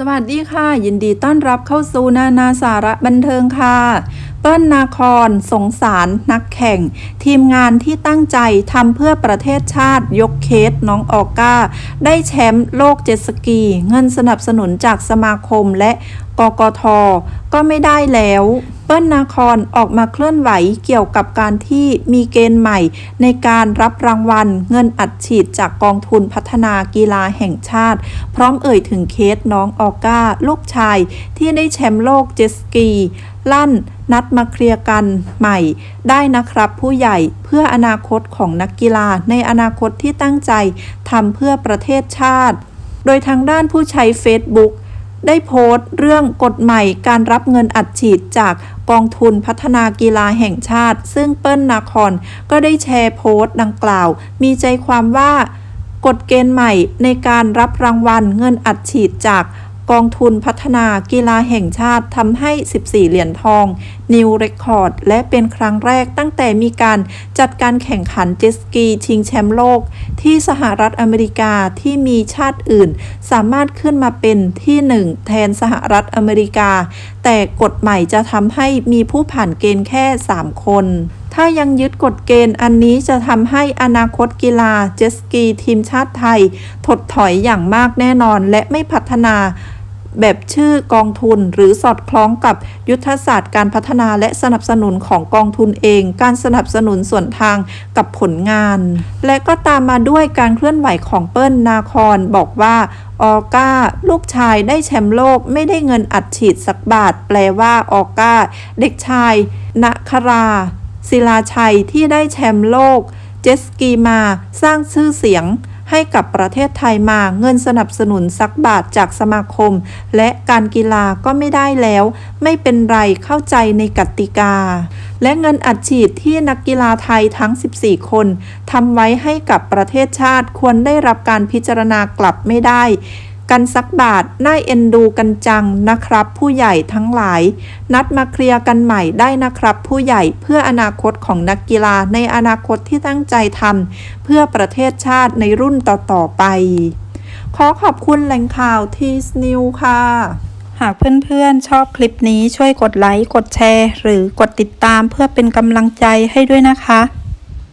สวัสดีค่ะ ยินดีต้อนรับเข้าสู่นานาสาระบันเทิงค่ะ เปิ้ลนาคอนสงสาร นักแข่ง ทีมงานที่ตั้งใจทำเพื่อประเทศชาติยกเคสน้องออก้า ได้แชมป์โลกเจ็ตสกี เงินสนับสนุนจากสมาคมและกกท ก็ไม่ได้แล้ว เปิ้ลนาคอนออกมาเคลื่อนไหวเกี่ยวกับการที่มีเกณฑ์ใหม่ ในการรับรางวัลเงินอัดฉีดจากกองทุนพัฒนากีฬาแห่งชาติ พร้อมเอ่ยถึงเคสน้องออก้า ลูกชายที่ได้แชมป์โลกเจสกี ลั่นนัดมาเคลียร์กันใหม่ ได้นะครับผู้ใหญ่เพื่ออนาคตของนักกีฬาในอนาคตที่ตั้งใจทำเพื่อประเทศชาติ โดยทางด้านผู้ใช้ Facebook ได้โพสต์เรื่องกฎใหม่การรับเงินอัดฉีดจากกองทุนพัฒนากีฬาแห่งชาติ ซึ่งเปิ้ลนาคอนก็ได้แชร์โพสต์ดังกล่าว มีใจความว่ากฎเกณฑ์ใหม่ในการรับรางวัลเงินอัดฉีดจาก กองทุนพัฒนากีฬาแห่งชาติทำให้ 14 เหรียญทอง นิวเรคคอร์ด และเป็นครั้งแรกตั้งแต่มีการจัดการแข่งขันเจสกีชิงแชมป์โลก ที่สหรัฐอเมริกาที่มีชาติอื่น สามารถขึ้นมาเป็นที่หนึ่งแทนสหรัฐอเมริกา แต่กฎใหม่จะทำให้มีผู้ผ่านเกณฑ์แค่ 3 คนถ้ายังยึดกฎเกณฑ์อันนี้จะทำให้อนาคตกีฬาเจสกีทีมชาติไทย ถดถอยอย่างมากแน่นอนและไม่พัฒนา แบบชื่อกองทุน หรือสอดคล้องกับยุทธศาสตร์การพัฒนาและสนับสนุนของกองทุนเอง การสนับสนุนส่วนทางกับผลงาน และก็ตามมาด้วยการเคลื่อนไหวของเปิ้ลนาคอนบอกว่าออก้า ลูกชายได้แชมป์โลกไม่ได้เงินอัดฉีดสักบาท แปลว่าออก้า เด็กชายณคราศิลาชัยที่ได้แชมป์โลก เจสกีมา สร้างชื่อเสียง ให้กับประเทศไทยมาเงินสนับสนุนสักบาทจากสมาคม และการกีฬาก็ไม่ได้แล้ว ไม่เป็นไรเข้าใจในกติกา และเงินอัดฉีดที่นักกีฬาไทยทั้ง 14 คนทำไว้ให้กับประเทศชาติควรได้รับการพิจารณากลับไม่ได้ กันสักบาทน่าเอ็นดูกันจังนะครับ ผู้ใหญ่ทั้งหลาย นัดมาเคลียร์กันใหม่ได้นะครับ ผู้ใหญ่เพื่ออนาคตของนักกีฬาในอนาคตที่ตั้งใจทำเพื่อประเทศชาติในรุ่นต่อ ๆ ไป ขอขอบคุณแหล่งข่าวทีสนิวค่ะ หากเพื่อนๆ ชอบคลิปนี้ช่วยกดไลค์ กดแชร์ หรือกดติดตามเพื่อเป็นกำลังใจให้ด้วยนะคะ